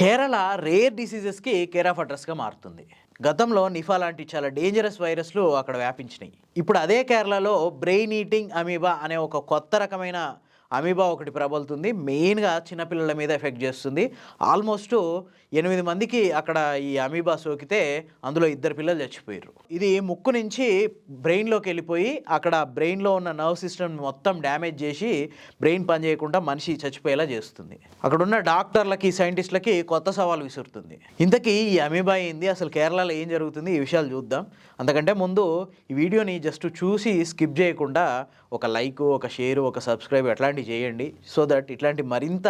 Kerala rare డిసీజెస్కి care of అడ్రస్గా మారుతుంది. గతంలో నిఫా లాంటి చాలా డేంజరస్ వైరస్లు అక్కడ వ్యాపించినాయి. ఇప్పుడు అదే కేరళలో బ్రెయిన్ ఈటింగ్ అమీబా అనే ఒక కొత్త రకమైన అమీబా ఒకటి ప్రబలుతుంది. మెయిన్గా చిన్నపిల్లల మీద ఎఫెక్ట్ చేస్తుంది. ఆల్మోస్ట్ ఎనిమిది మందికి అక్కడ ఈ అమీబా సోకితే అందులో ఇద్దరు పిల్లలు చచ్చిపోయారు ఇది ముక్కు నుంచి బ్రెయిన్లోకి వెళ్ళిపోయి అక్కడ బ్రెయిన్లో ఉన్న నర్వ్ సిస్టమ్ మొత్తం డ్యామేజ్ చేసి బ్రెయిన్ పనిచేయకుండా మనిషి చచ్చిపోయేలా చేస్తుంది. అక్కడ ఉన్న డాక్టర్లకి సైంటిస్టులకి కొత్త సవాల్ విసురుతుంది. ఇంతకీ ఈ అమీబా ఏంది? అసలు కేరళలో ఏం జరుగుతుంది? ఈ విషయాలు చూద్దాం. అంతకంటే ముందు ఈ వీడియోని జస్ట్ చూసి స్కిప్ చేయకుండా ఒక లైక్ ఒక షేర్ ఒక సబ్స్క్రైబ్ ఇలాంటివి చేయండి సో దట్ ఇట్లాంటి మరింత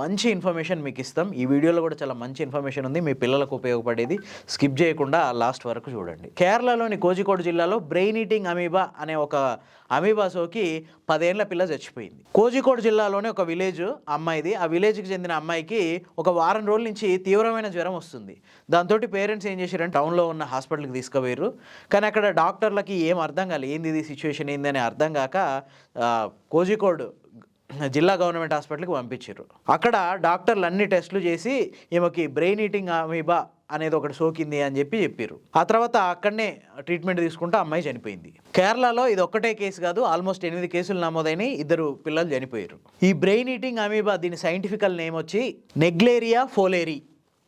మంచి ఇన్ఫర్మేషన్ మీకు ఇస్తాం. ఈ వీడియోలో కూడా చాలా మంచి ఇన్ఫర్మేషన్ ఉంది. మీ పిల్లలకు ఉపయోగపడేది స్కిప్ చేయకుండా లాస్ట్ వరకు చూడండి. కేరళలోని కోజికోడ్ జిల్లాలో బ్రెయిన్ ఈటింగ్ అమీబా అనే ఒక అమీబా సోకి పదేళ్ళ పిల్ల చచ్చిపోయింది. కోజికోడ్ జిల్లాలోని ఒక విలేజ్ అమ్మాయిది. ఆ విలేజ్కి చెందిన అమ్మాయికి ఒక వారం రోజుల నుంచి తీవ్రమైన జ్వరం వస్తుంది. దాంతో పేరెంట్స్ ఏం చేశారంటే టౌన్లో ఉన్న హాస్పిటల్కి తీసుకుపోయారు. కానీ అక్కడ డాక్టర్లకి ఏం అర్థం కాలేదు ఏంది ఇది సిచ్యువేషన్ ఏంది అని అర్థం కాక కోజికోడ్ జిల్లా గవర్నమెంట్ హాస్పిటల్కి పంపించారు అక్కడ డాక్టర్లు అన్ని టెస్టులు చేసి ఈమెకి బ్రెయిన్ ఈటింగ్ అమీబా అనేది ఒకటి సోకింది అని చెప్పి చెప్పారు ఆ తర్వాత అక్కడనే ట్రీట్మెంట్ తీసుకుంటూ అమ్మాయి చనిపోయింది. కేరళలో ఇది ఒక్కటే కేసు కాదు ఆల్మోస్ట్ ఎనిమిది కేసులు నమోదైన ఇద్దరు పిల్లలు చనిపోయారు ఈ బ్రెయిన్ ఈటింగ్ అమీబా దీని సైంటిఫికల్ నేమ్ వచ్చి నెగ్లేరియా ఫోలేరి.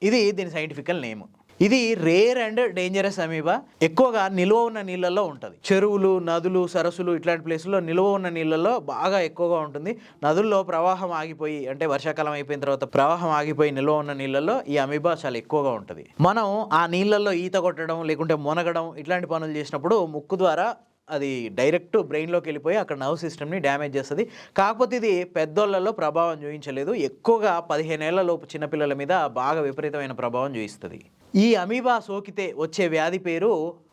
ఇది దీని సైంటిఫికల్ నేమ్. ఇది రేర్ అండ్ డేంజరస్ అమీబా ఎక్కువగా నిల్వ ఉన్న నీళ్ళల్లో ఉంటుంది. చెరువులు నదులు సరస్సులు ఇట్లాంటి ప్లేసుల్లో నిల్వ ఉన్న నీళ్ళల్లో బాగా ఎక్కువగా ఉంటుంది. నదుల్లో ప్రవాహం ఆగిపోయి అంటే వర్షాకాలం అయిపోయిన తర్వాత ప్రవాహం ఆగిపోయి నిల్వ ఉన్న నీళ్ళల్లో ఈ అమీబా చాలా ఎక్కువగా ఉంటుంది. మనం ఆ నీళ్ళల్లో ఈత కొట్టడం లేకుంటే మునగడం ఇట్లాంటి పనులు చేసినప్పుడు ముక్కు ద్వారా అది డైరెక్ట్ బ్రెయిన్లోకి వెళ్ళిపోయి అక్కడ నర్వ్ సిస్టమ్ని డ్యామేజ్ చేస్తుంది. కాకపోతే ఇది పెద్దోళ్ళలో ప్రభావం చూపించలేదు. ఎక్కువగా పదిహేను ఏళ్ళ లోపు చిన్నపిల్లల మీద బాగా విపరీతమైన ప్రభావం చూపిస్తుంది. ఈ అమీబా సోకితే వచ్చే వ్యాధి పేరు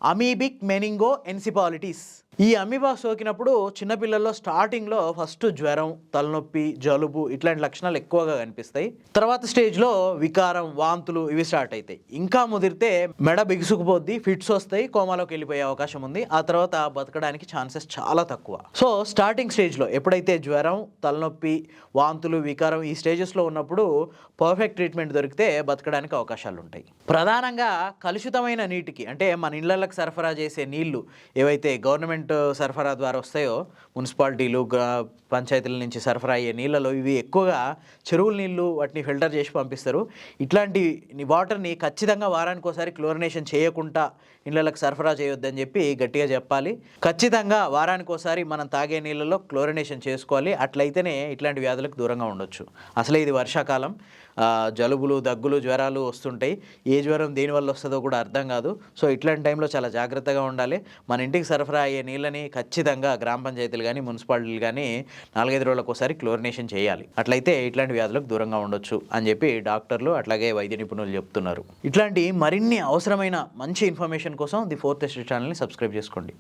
అమీబిక్ మెనింగో ఎన్సిపాలిటీస్. ఈ అమీబా సోకినప్పుడు చిన్నపిల్లల్లో స్టార్టింగ్లో ఫస్ట్ జ్వరం తలనొప్పి జలుబు ఇట్లాంటి లక్షణాలు ఎక్కువగా కనిపిస్తాయి. తర్వాత స్టేజ్లో వికారం వాంతులు ఇవి స్టార్ట్ అవుతాయి ఇంకా ముదిరితే మెడ బిగుసుకుపోద్ది ఫిట్స్ వస్తాయి కోమాలోకి వెళ్ళిపోయే అవకాశం ఉంది. ఆ తర్వాత బతకడానికి ఛాన్సెస్ చాలా తక్కువ. సో స్టార్టింగ్ స్టేజ్లో ఎప్పుడైతే జ్వరం తలనొప్పి వాంతులు వికారం ఈ స్టేజెస్లో ఉన్నప్పుడు పర్ఫెక్ట్ ట్రీట్మెంట్ దొరికితే బతకడానికి అవకాశాలు ఉంటాయి. ప్రధానంగా కలుషితమైన నీటికి అంటే మన ఇళ్ళకు సరఫరా చేసే నీళ్ళు ఏవైతే గవర్నమెంట్ సరఫరా ద్వారా వస్తాయో మున్సిపాలిటీలు పంచాయతీల నుంచి సరఫరా అయ్యే నీళ్ళలో ఇవి ఎక్కువగా చెరువుల నీళ్ళు వాటిని ఫిల్టర్ చేసి పంపిస్తారు. ఇట్లాంటి వాటర్ని ఖచ్చితంగా వారానికి ఒకసారి క్లోరినేషన్ చేయకుండా ఇళ్ళకి సరఫరా చేయొద్దని చెప్పి గట్టిగా చెప్పాలి. ఖచ్చితంగా వారానికి ఒకసారి మనం తాగే నీళ్ళలో క్లోరినేషన్ చేసుకోవాలి. అట్లయితేనే ఇట్లాంటి వ్యాధులకు దూరంగా ఉండొచ్చు. అసలే ఇది వర్షాకాలం. జలుబులు దగ్గులు జ్వరాలు వస్తుంటాయి. ఏ జ్వరం దేనివల్ల వస్తుందో కూడా అర్థం కాదు. సో ఇట్లాంటి టైంలో చాలా జాగ్రత్తగా ఉండాలి. మన ఇంటికి సరఫరా అయ్యే నీళ్ళని ఖచ్చితంగా గ్రామ పంచాయతీలు కానీ మున్సిపాలిటీలు కానీ నాలుగైదు రోజులకు ఒకసారి క్లోరినేషన్ చేయాలి. అట్లయితే ఇట్లాంటి వ్యాధులకు దూరంగా ఉండొచ్చు అని చెప్పి డాక్టర్లు అట్లాగే వైద్య నిపుణులు చెప్తున్నారు. ఇట్లాంటి మరిన్ని అవసరమైన మంచి ఇన్ఫర్మేషన్ కోసం ది ఫోర్త్ ఎస్టేట్ ఛానల్ని సబ్స్క్రైబ్ చేసుకోండి.